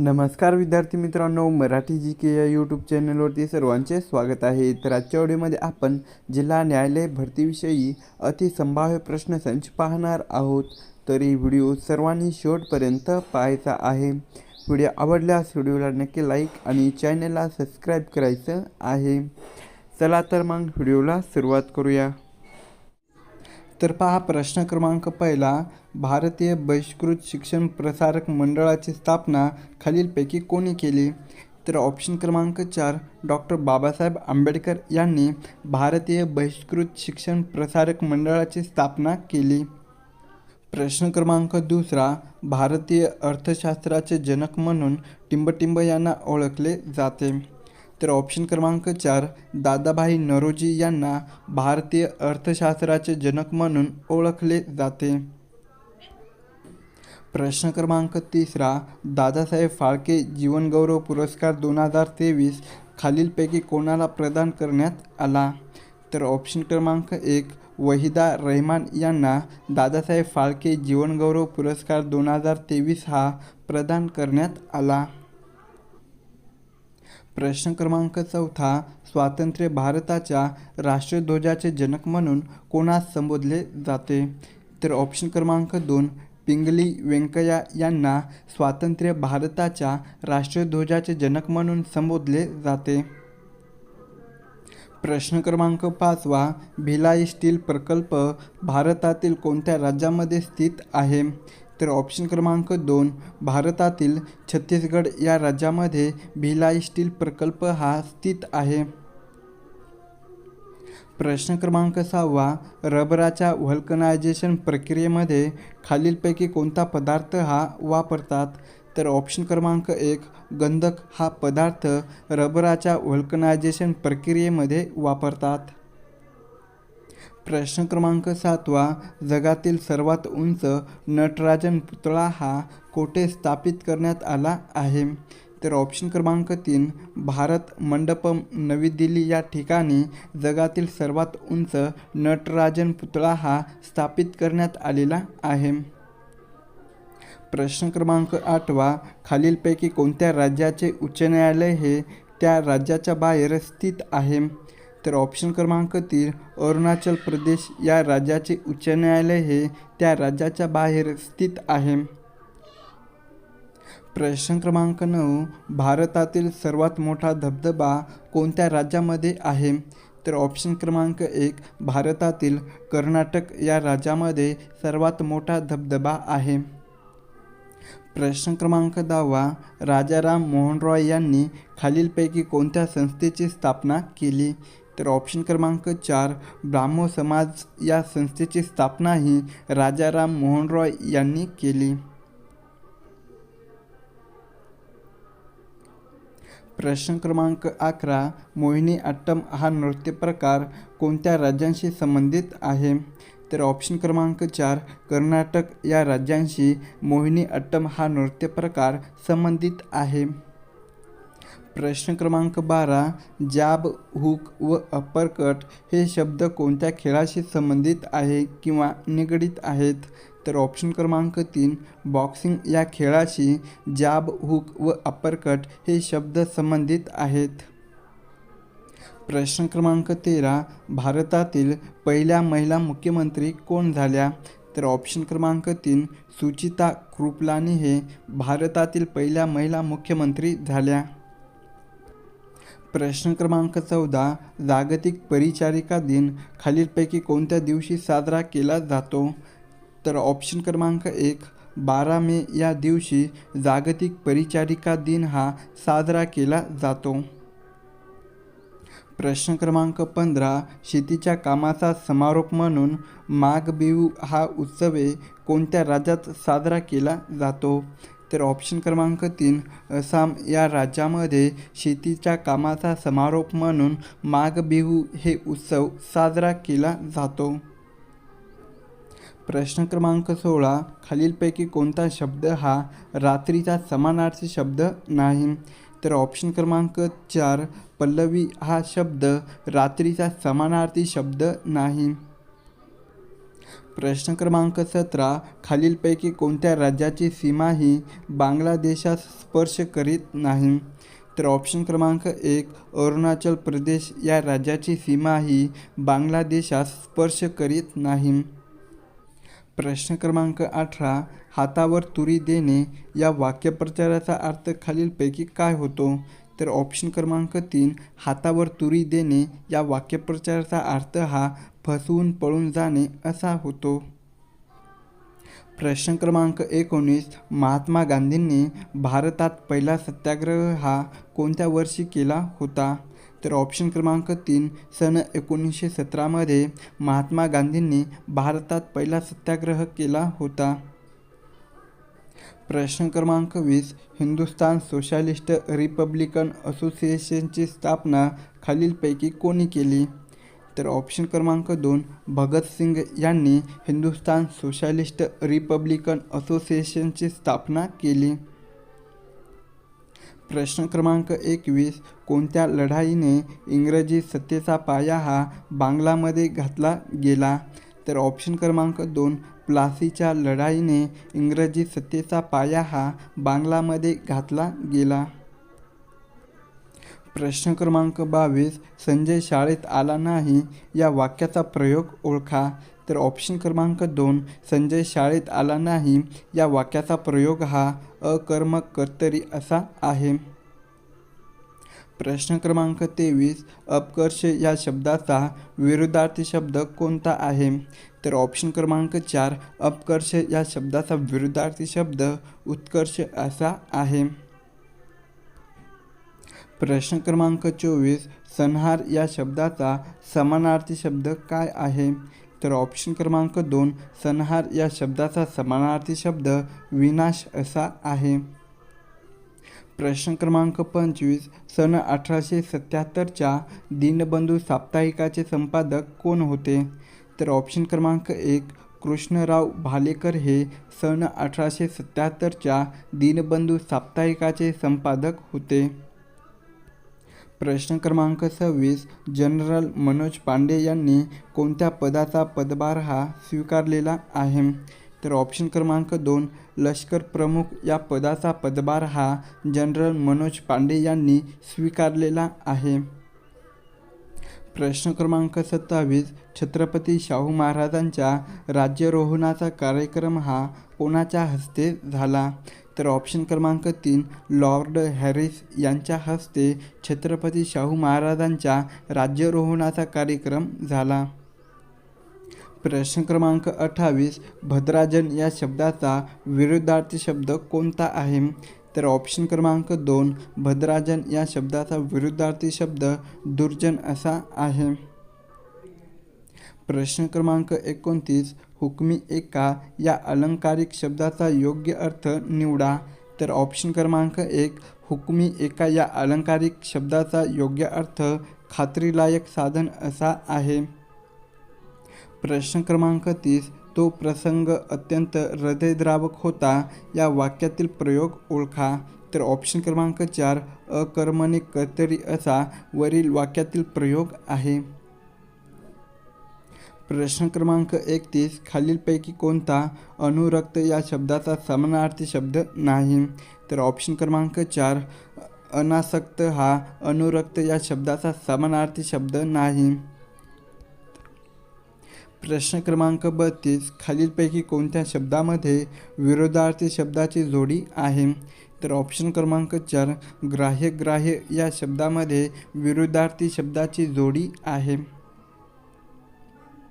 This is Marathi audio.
नमस्कार विद्यार्थी मित्रांनो मराठी जी के या यूट्यूब चॅनलवरती सर्वांचे स्वागत आहे. तर आजच्या व्हिडिओमध्ये आपण जिल्हा न्यायालय भरतीविषयी अतिसंभाव्य प्रश्नसंच पाहणार आहोत. तर ही व्हिडिओ सर्वांनी शेवटपर्यंत पाहायचा आहे. व्हिडिओ आवडल्यास व्हिडिओला नक्की लाईक आणि चॅनलला सबस्क्राईब करायचं आहे. चला तर मग व्हिडिओला सुरुवात करूया. तर पहा प्रश्न क्रमांक पहिला भारतीय बहिष्कृत शिक्षण प्रसारक मंडळाची स्थापना खालीलपैकी कोणी केली? तर ऑप्शन क्रमांक चार डॉक्टर बाबासाहेब आंबेडकर यांनी भारतीय बहिष्कृत शिक्षण प्रसारक मंडळाची स्थापना केली. प्रश्न क्रमांक दुसरा भारतीय अर्थशास्त्राचे जनक म्हणून टिंबटिंब यांना ओळखले जाते. तर ऑप्शन क्रमांक चार दादाभाई नरोजी यांना भारतीय अर्थशास्त्राचे जनक म्हणून ओळखले जाते. प्रश्न क्रमांक तिसरा दादासाहेब फाळके जीवनगौरव पुरस्कार दोन हजार तेवीस खालीलपैकी कोणाला प्रदान करण्यात आला? तर ऑप्शन क्रमांक एक वहिदा रहमान यांना दादासाहेब फाळके जीवनगौरव पुरस्कार दोन हजार तेवीस हा प्रदान करण्यात आला. प्रश्न क्रमांक चौथा स्वातंत्र्य भारताच्या राष्ट्रध्वजाचे जनक म्हणून कोणास संबोधले जाते? तर ऑप्शन क्रमांक दोन पिंगली व्यंकय्या यांना स्वातंत्र्य भारताच्या राष्ट्रध्वजाचे जनक म्हणून संबोधले जाते. प्रश्न क्रमांक पाचवा भिलाई स्टील प्रकल्प भारतातील कोणत्या राज्यामध्ये स्थित आहे? तर ऑप्शन क्रमांक दोन भारतातील छत्तीसगड या राज्यामध्ये भिलाई स्टील प्रकल्प हा स्थित आहे. प्रश्न क्रमांक सहावा रबराच्या व्हल्कनायझेशन प्रक्रियेमध्ये खालीलपैकी कोणता पदार्थ हा वापरतात? तर ऑप्शन क्रमांक एक गंधक हा पदार्थ रबराच्या व्हल्कनायझेशन प्रक्रियेमध्ये वापरतात. प्रश्न क्रमांक सातवा जगातील सर्वात उंच नटराजन पुतळा हा कोठे स्थापित करण्यात आला आहे? तर ऑप्शन क्रमांक तीन भारत मंडपम नवी दिल्ली या ठिकाणी जगातील सर्वात उंच नटराजन पुतळा हा स्थापित करण्यात आलेला आहे. प्रश्न क्रमांक आठवा खालीलपैकी कोणत्या राज्याचे उच्च न्यायालय हे त्या राज्याच्या बाहेर स्थित आहे? तर ऑप्शन क्रमांक तीन अरुणाचल प्रदेश या राज्याचे उच्च न्यायालय हे त्या राज्याच्या बाहेर स्थित आहे. प्रश्न क्रमांक नऊ भारतातील सर्वात मोठा धबधबा कोणत्या राज्यामध्ये आहे? तर ऑप्शन क्रमांक एक भारतातील कर्नाटक या राज्यामध्ये सर्वात मोठा धबधबा आहे. प्रश्न क्रमांक दहावा राजाराम मोहन रॉय यांनी खालीलपैकी कोणत्या संस्थेची स्थापना केली? तर ऑप्शन क्रमांक चार ब्राह्मो समाज या संस्थेची स्थापना ही राजाराम मोहन रॉय यांनी केली. प्रश्न क्रमांक अकरा मोहिनी अट्टम हा नृत्यप्रकार कोणत्या राज्यांशी संबंधित आहे? तर ऑप्शन क्रमांक चार कर्नाटक या राज्यांशी मोहिनी अट्टम हा नृत्यप्रकार संबंधित आहे. प्रश्न क्रमांक बारा जाब हुक व अप्परकट हे शब्द कोणत्या खेळाशी संबंधित आहे किंवा निगडीत आहेत? तर ऑप्शन क्रमांक तीन बॉक्सिंग या खेळाशी जाब हुक व अप्परकट हे शब्द संबंधित आहेत. प्रश्न क्रमांक तेरा भारतातील पहिल्या महिला मुख्यमंत्री कोण झाल्या? तर ऑप्शन क्रमांक तीन सुचिता कृपलानी हे भारतातील पहिल्या महिला मुख्यमंत्री झाल्या. प्रश्न क्रमांक चौदा जागतिक परिचारिका दिन खालीलपैकी कोणत्या दिवशी साजरा केला जातो? तर ऑप्शन क्रमांक एक बारा मे या दिवशी जागतिक परिचारिका दिन हा साजरा केला जातो. प्रश्न क्रमांक पंधरा शेतीच्या कामाचा समारोप म्हणून माघ बिहू हा उत्सवे कोणत्या राज्यात साजरा केला जातो? तर ऑप्शन क्रमांक तीन आसाम या राज्यामध्ये शेतीच्या कामाचा समारोप म्हणून माघ बिहू हे उत्सव साजरा केला जातो. प्रश्न क्रमांक सोळा खालीलपैकी कोणता शब्द हा रात्रीचा समानार्थी शब्द नाही? तर ऑप्शन क्रमांक चार पल्लवी हा शब्द रात्रीचा समानार्थी शब्द नाही. प्रश्न क्रमांक सतरा खालीलपैकी कोणत्या राज्याची सीमा ही बांगलादेशास स्पर्श करीत नाही? तर ऑप्शन क्रमांक एक अरुणाचल प्रदेश या राज्याची सीमा ही बांगलादेशास स्पर्श करीत नाही. प्रश्न क्रमांक अठरा हातावर तुरी देणे या वाक्यप्रचाराचा अर्थ खालीलपैकी काय होतो? तर ऑप्शन क्रमांक तीन हातावर तुरी देणे या वाक्यप्रचाराचा अर्थ हा फसवून पळून जाणे असा होतो. प्रश्न क्रमांक एकोणीस महात्मा गांधींनी भारतात पहिला सत्याग्रह हा कोणत्या वर्षी केला होता? तर ऑप्शन क्रमांक तीन सन एकोणीसशे सतरामध्ये महात्मा गांधींनी भारतात पहिला सत्याग्रह केला होता. प्रश्न क्रमांक वीस हिंदुस्तान सोशालिस्ट रिपब्लिकन असोसिएशनची स्थापना खालीलपैकी कोणी केली? तर ऑप्शन क्रमांक दोन भगतसिंग यांनी हिंदुस्तान सोशलिस्ट रिपब्लिकन असोसिएशनची स्थापना केली. प्रश्न क्रमांक एकवीस. कोणत्या लढाईने इंग्रजी सत्तेचा पाया हा बांगलामध्ये घातला गेला? तर ऑप्शन क्रमांक दोन. प्लासीच्या लढाईने इंग्रजी सत्तेचा पाया हा बांगलामध्ये घातला गेला. प्रश्न क्रमांक बावीस. संजय शाळेत आला नाही. या वाक्याचा प्रयोग ओळखा. तर ऑप्शन क्रमांक दोन संजय शाळेत आला नाही या वाक्याचा प्रयोग हा अकर्मक कर्तरी असा आहे. प्रश्न क्रमांक तेवीस अपकर्ष या शब्दाचा विरुद्धार्थी शब्द कोणता आहे? तर ऑप्शन क्रमांक चार अपकर्ष या शब्दाचा विरुद्धार्थी शब्द उत्कर्ष असा आहे. प्रश्न क्रमांक चोवीस संहार या शब्दाचा समानार्थी शब्द काय आहे? तर ऑप्शन क्रमांक दोन संहार या शब्दाचा समानार्थी शब्द विनाश असा आहे. प्रश्न क्रमांक पंचवीस सन अठराशे सत्याहत्तरच्या दीनबंधू साप्ताहिकाचे संपादक कोण होते? तर ऑप्शन क्रमांक एक कृष्णराव भालेकर हे सन अठराशे सत्याहत्तरच्या दीनबंधू साप्ताहिकाचे संपादक होते. प्रश्न क्रमांक सव्वीस जनरल मनोज पांडे यांनी कोणत्या पदाचा पदभार हा स्वीकारलेला आहे? तर ऑप्शन क्रमांक दोन लष्कर प्रमुख या पदाचा पदभार हा जनरल मनोज पांडे यांनी स्वीकारलेला आहे. प्रश्न क्रमांक सत्तावीस छत्रपती शाहू महाराजांच्या राज्यारोहणाचा कार्यक्रम हा कोणाच्या हस्ते झाला? तर ऑप्शन क्रमांक तीन लॉर्ड हॅरिस यांच्या हस्ते छत्रपती शाहू महाराजांच्या राज्यारोहणाचा कार्यक्रम झाला. प्रश्न क्रमांक अठ्ठावीस भद्राजन या शब्दाचा विरुद्धार्थी शब्द कोणता आहे? तर ऑप्शन क्रमांक दोन भद्राजन या शब्दाचा विरुद्धार्थी शब्द दुर्जन असा आहे. प्रश्न क्रमांक एकोणतीस हुकमी एका या अलंकारिक शब्दाचा योग्य अर्थ निवडा. तर ऑप्शन क्रमांक एक हुकमी एका या अलंकारिक शब्दाचा योग्य अर्थ खात्रीलायक साधन असा आहे. प्रश्न क्रमांक तीस तो प्रसंग अत्यंत हृदयद्रावक होता या वाक्यातील प्रयोग ओळखा. तर ऑप्शन क्रमांक चार अकर्मणे कर्तरी असा वरील वाक्यातील प्रयोग आहे. प्रश्न क्रमांक एकतीस खालीलपैकी कोणता अनुरक्त या शब्दाचा समानार्थी शब्द नाही? तर ऑप्शन क्रमांक चार अनासक्त हा अनुरक्त या शब्दाचा समानार्थी शब्द नाही. प्रश्न क्रमांक बत्तीस खालीलपैकी कोणत्या शब्दामध्ये विरोधार्थी शब्दाची जोडी आहे? तर ऑप्शन क्रमांक चार ग्राह्य ग्राह्य या शब्दामध्ये विरोधार्थी शब्दाची जोडी आहे.